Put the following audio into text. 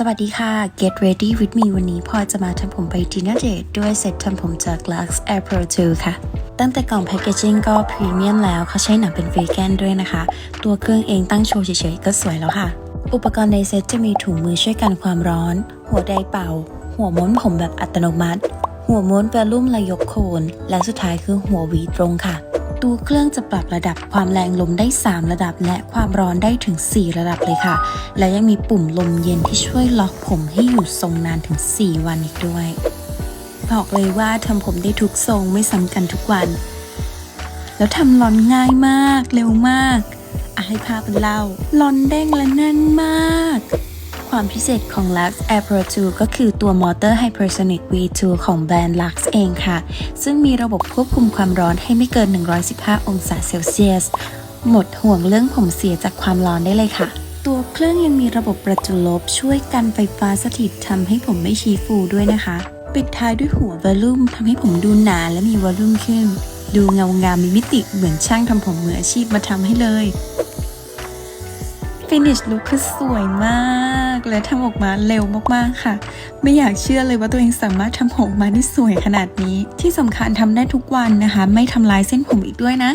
สวัสดีค่ะ Get ready with me วันนี้พอจะมาทำผมไปดินเนอร์เดทด้วยเซ็ตทำผมจาก Lux Air Pro 2ค่ะ ตั้งแต่กล่องแพคเกจิ้งก็พรีเมียมแล้วเขาใช้หนังเป็นวีแกนด้วยนะคะ ตัวเครื่องเองตั้งโชว์เฉยๆ ก็สวยแล้วค่ะ อุปกรณ์ในเซ็ตจะมีถุงมือช่วยกันความร้อน หัวไดเป่า หัวม้วนผมแบบอัตโนมัติ หัวม้วนแวลุ่มและยกโคน และสุดท้ายคือหัววีตรงค่ะ ตัวเครื่องจะปรับระดับความแรงลมได้ 3 ระดับ และความร้อนได้ถึง 4 ระดับเลยค่ะ และยังมีปุ่มลมเย็นที่ช่วยล็อกผมให้อยู่ทรงนานถึง 4 วันอีกด้วย บอกเลยว่าทำผมได้ทุกทรงไม่ซ้ำกันทุกวัน แล้วทำลอนง่ายมาก เร็วมากอะให้ภาพเป็นเล่าลอนเด้งและแน่นมาก ความพิเศษของ Lux Air Pro 2ก็คือตัวมอเตอร์ Hypersonic V2 ของแบรนด์ Lux เองค่ะ ซึ่งมีระบบควบคุมความร้อนให้ไม่เกิน 115 องศาเซลเซียส หมดห่วงเรื่องผมเสียจากความร้อนได้เลยค่ะ ตัวเครื่องยังมีระบบประจุลบช่วยกันไฟฟ้าสถิตทำให้ผมไม่ชี้ฟูด้วยนะคะ ปิดท้ายด้วยหัววอลลุ่มทำให้ผมดูหนาและมีวอลลุ่มขึ้น ดูเงางามมีมิติเหมือนช่างทำผมมืออาชีพมาทำให้เลย ฟินิชลุคคือสวยมาก และทำออกมาเร็วมากๆค่ะ ไม่อยากเชื่อเลยว่าตัวเองสามารถทำผมมาได้สวยขนาดนี้ ที่สำคัญทำได้ทุกวันนะคะ ไม่ทำลายเส้นผมอีกด้วยนะ